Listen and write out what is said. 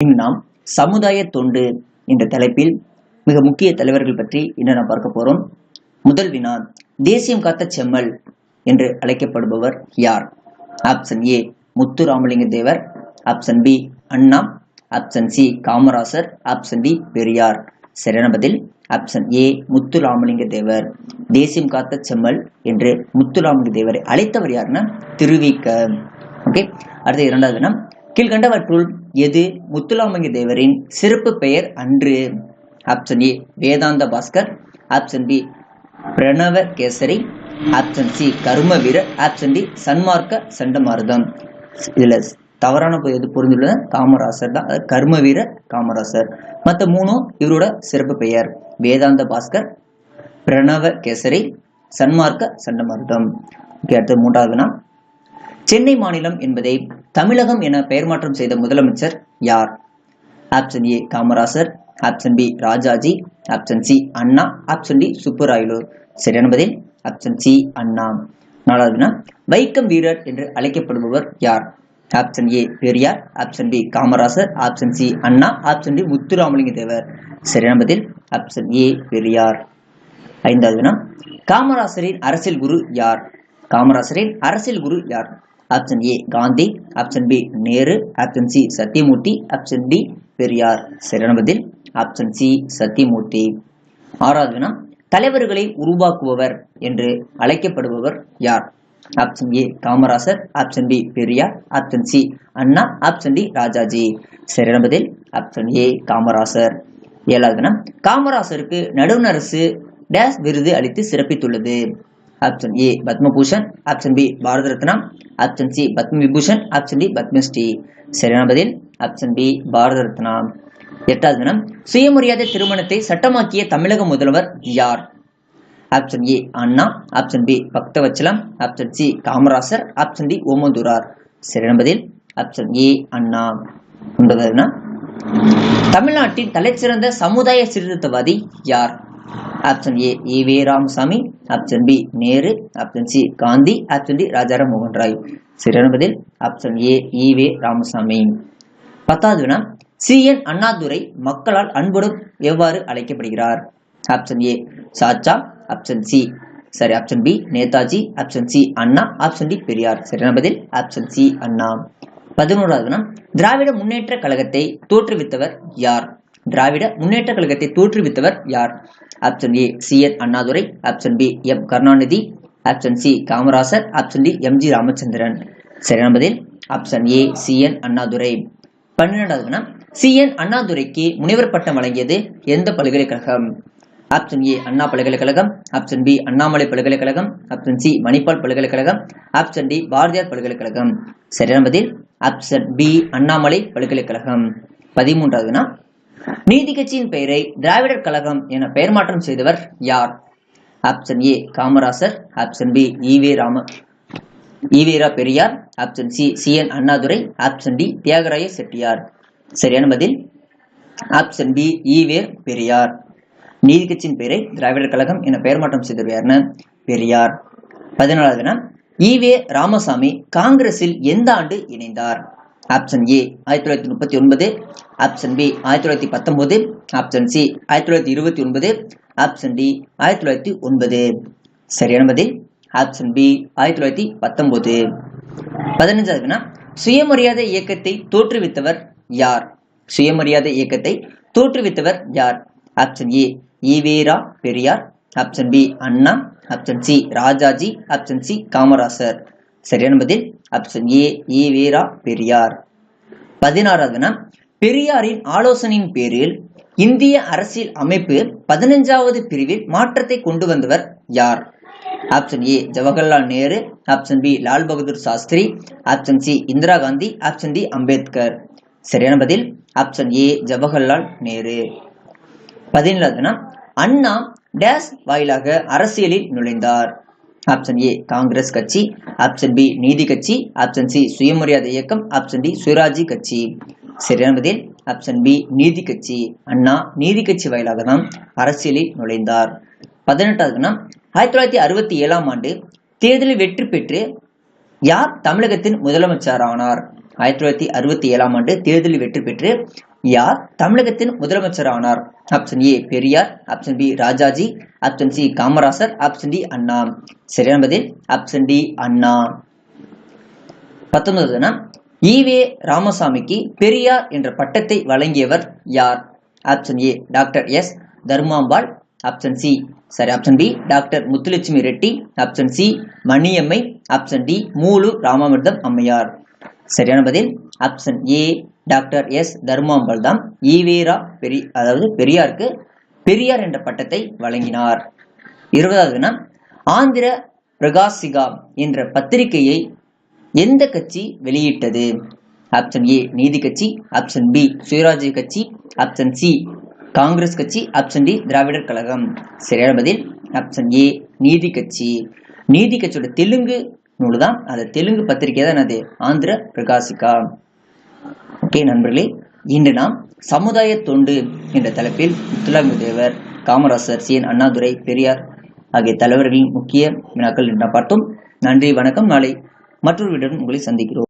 இன்று நாம் சமுதாய தொண்டு என்ற தலைப்பில் மிக முக்கிய தலைவர்கள் பற்றி இன்று நாம் பார்க்க போறோம். முதல் வினா தேசியம் காத்த செம்மல் என்று அழைக்கப்படுபவர் யார்? Option A Muthuramalinga Thevar. Option B Anna. Option C Kamarasar. Option D Periyar சரியான பதில் ஆப்ஷன் ஏ முத்துராமலிங்க தேவர். தேசியம் காத்த செம்மல் என்று முத்துராமலிங்க தேவரை அழைத்தவர் யாருன்னா திருவிக்க ஓகே அடுத்து இரண்டாவது வினா கீழ்கண்டவற்றுள் எது? முத்துலாமலிங்க தேவரின் சிறப்பு பெயர் அன்று. ஆப்ஷன் ஏ வேதாந்த பாஸ்கர். ஆப்ஷன் பி பிரணவ கேசரி ஆப்ஷன் சி கர்ம வீரர் ஆப்ஷன் டி சன்மார்க்க சண்டமாருதம். இதில் தவறான எது புரிந்துள்ளது காமராசர் தான். அதாவது கர்ம வீரர் காமராசர். மற்ற மூணும் இவரோட சிறப்பு பெயர். வேதாந்த பாஸ்கர் பிரணவ கேசரி சன்மார்க்க சண்டமாருதம். ஓகே அடுத்தது மூன்றாவது சென்னை மாநிலம் என்பதை தமிழகம் என பெயர் மாற்றம் செய்த முதலமைச்சர் யார்? Option A Kamarasar. Option B Rajaji. Option C Anna. Option D Subbarayalu. சரியான பதில்? Option C Anna. நாலாவது வைக்கம் வீரர் என்று அழைக்கப்படுபவர் யார்? Option A Periyar. Option B Kamarasar. Option C Anna. Option D Muthuramalinga Thevar. சரியான பதில்? Option A Periyar. ஐந்தாவது காமராசரின் அரசியல் குரு யார்? காமராசரின் அரசியல் குரு யார்? Option A Gandhi. Option B Nehru. Option C Sathyamurthy. Option D Periyar. சரியான பதில் ஆப்ஷன் சி சத்தியமூர்த்தி. ஆறாவது வினா தலைவர்களை உருவாக்குபவர் என்று அழைக்கப்படுபவர் யார்? Option A Kamarasar. Option B Periyar. Option C Anna. Option D Rajaji. சரியான பதில் ஆப்ஷன் ஏ காமராசர். ஏழாவது காமராசருக்கு நடுவண் அரசு டேஸ் விருது அளித்து சிறப்பித்துள்ளது. Option A Padma Bhushan option B Bharat Ratna option C Padma Vibhushan option D Padma Shri சரியான பதில்? ஆப்ஷன் பி பாரத ரத்னா எட்டாவது தினம் சுயமரியாதை திருமணத்தை சட்டமாக்கிய தமிழக முதல்வர் யார்? Option A Anna. Option B Bhaktavatsalam. Option C Kamarasar. Option D Omandurar. சரியான பதில்? Option A Anna. ஒன்பதாவது தமிழ்நாட்டின் தலைச்சிறந்த சமுதாய சீர்திருத்தவாதி யார்? Option A EV Ramasamy option B Nehru option C Gandhi option D Rajaram மோகன் ராய் சரியான பதில் ஆப்ஷன் ஏ ஈவே ராமசாமி பத்தாவது வினா சி என் அண்ணாதுரை மக்களால் அன்புடன் எவ்வாறு அழைக்கப்படுகிறார்? Option A Chacha option C சரி option B Netaji option C Anna option D Periyar. சரியான பதில் ஆப்ஷன் சி அண்ணா. பதினோராவது வினா திராவிட முன்னேற்ற கழகத்தை தோற்றுவித்தவர் யார்? திராவிட முன்னேற்ற கழகத்தை தோற்றுவித்தவர் யார்? Option A C N Annadurai. Option B M Karunanidhi. Option C Kamarasar. Option D M G Ramachandran. சரியான பதில் option A C N Annadurai. பன்னிரெண்டாவது வினா சி என் அண்ணாதுரைக்கு முனைவர் பட்டம் வழங்கியது எந்த பல்கலைக்கழகம்? ஆப்ஷன் ஏ அண்ணா பல்கலைக்கழகம். ஆப்ஷன் பி அண்ணாமலை பல்கலைக்கழகம். ஆப்ஷன் சி மணிப்பால் பல்கலைக்கழகம். ஆப்ஷன் டி பாரதியார் பல்கலைக்கழகம். சரியான பதில் ஆப்ஷன் பி அண்ணாமலை பல்கலைக்கழகம். பதிமூன்றாவது வினா நீதி கட்சியின் பெயரை திராவிடர் கழகம் என பெயர் மாற்றம் செய்தவர் யார்? Option A Kamarasar. Option B EV Rama. EVR Periyar option C C N Annadurai. Option D Thyagaraya Chettiar. சரியான பதில்? Option B EVR Periyar. நீதி கட்சியின் பெயரை திராவிடர் கழகம் என பெயர் மாற்றம் செய்தவர் யாருன்னு பெரியார். பதினாலாவது ஈவே ராமசாமி காங்கிரஸில் எந்த ஆண்டு இணைந்தார்? ஆப்ஷன் ஏ ஆயிரத்தி தொள்ளாயிரத்தி முப்பத்தி ஒன்பது. ஆப்ஷன் பி ஆயிரத்தி தொள்ளாயிரத்தி பத்தொன்பது. ஆப்ஷன் சி ஆயிரத்தி தொள்ளாயிரத்தி இருபத்தி ஒன்பது. ஆப்ஷன் டி ஆயிரத்தி தொள்ளாயிரத்தி ஒன்பது. சரியான பதில் ஆப்ஷன் பி ஆயிரத்தி தொள்ளாயிரத்தி பத்தொன்பது. பதினஞ்சாவது வினா சுயமரியாதை இயக்கத்தை தோற்றுவித்தவர் யார்? சுயமரியாதை இயக்கத்தை தோற்றுவித்தவர் யார்? Option A EVR Periyar. Option B Anna. Option C Rajaji. Option C Kamarasar. சரியான பதில் ஆப்ஷன் ஏ ஈவேரா பெரியார் பதினாறாவது வினா பெரியாரின் ஆலோசனையின் பேரில் இந்திய அரசியல் அமைப்பு பதினஞ்சாவது பிரிவில் மாற்றத்தை கொண்டு வந்தவர் யார்? Option A Jawaharlal Nehru option B Lal Bahadur Shastri option C Indira Gandhi option D Ambedkar சரியான பதில் ஆப்ஷன் ஏ ஜவஹர்லால் நேரு பதினேழாவதுனா அண்ணா டேஸ் வாயிலாக அரசியலில் நுழைந்தார். ஆப்ஷன் ஏ காங்கிரஸ் கட்சி. ஆப்ஷன் பி நீதி கட்சி. ஆப்ஷன் சி சுயமரியாதை இயக்கம். ஆப்ஷன் டி சுயராஜி கட்சி. சரியான பதில்? ஆப்ஷன் பி நீதி கட்சி. அண்ணா நீதி கட்சி வாயிலாக தான் அரசியலில் நுழைந்தார். பதினெட்டாவதுனா ஆயிரத்தி தொள்ளாயிரத்தி அறுபத்தி ஏழாம் ஆண்டு தேர்தலில் வெற்றி பெற்று யார் தமிழகத்தின் முதலமைச்சரானார்? ஆயிரத்தி தொள்ளாயிரத்தி அறுபத்தி ஏழாம் ஆண்டு தேர்தலில் வெற்றி பெற்று யார்? தமிழகத்தின் முதலமைச்சர் ஆனார் option A Periyar. Option B Rajaji. Option C Kamarasar. Option D Anna. சரியான பதில் ஆப்ஷன் டி அண்ணா. பத்தொன்பதுனா ஈவே ராமசாமிக்கு பெரியார் என்ற பட்டத்தை வழங்கியவர் யார்? Option A doctor S. Dharmambal. Option C சரி option B doctor Muthulakshmi Reddy. Option C Maniammai. Option D Moovalur Ramamirtham அம்மையார். சரியான பதில் option A doctor S Dharmambal தான் ஈவேரா பெரி அதாவது பெரியாருக்கு பெரியார் என்ற பட்டத்தை வழங்கினார். இருபதாவதுனா ஆந்திர பிரகாசிகா என்ற பத்திரிகையை எந்த கட்சி வெளியிட்டது? ஆப்ஷன் ஏ நீதி கட்சி ஆப்ஷன் பி சுயராஜ்ய கட்சி ஆப்ஷன் சி காங்கிரஸ் கட்சி ஆப்ஷன் டி திராவிடர் கழகம். சரியான பதில் ஆப்ஷன் ஏ நீதி கட்சி. நீதி கட்சியோட தெலுங்கு நூல் தான் அது தெலுங்கு பத்திரிகை தான் அது ஆந்திர பிரகாசிகா. ஓகே நண்பர்களே இன்று நாம் சமுதாய தொண்டு என்ற தலைப்பில் முத்துலாமி தேவர் காமராசர் சி. என். அண்ணாதுரை பெரியார் ஆகிய தலைவர்களின் முக்கிய வினாக்கள் என்று பார்த்தோம். நன்றி வணக்கம். நாளை மற்றொரு வீடுடன் உங்களை சந்திக்கிறோம்.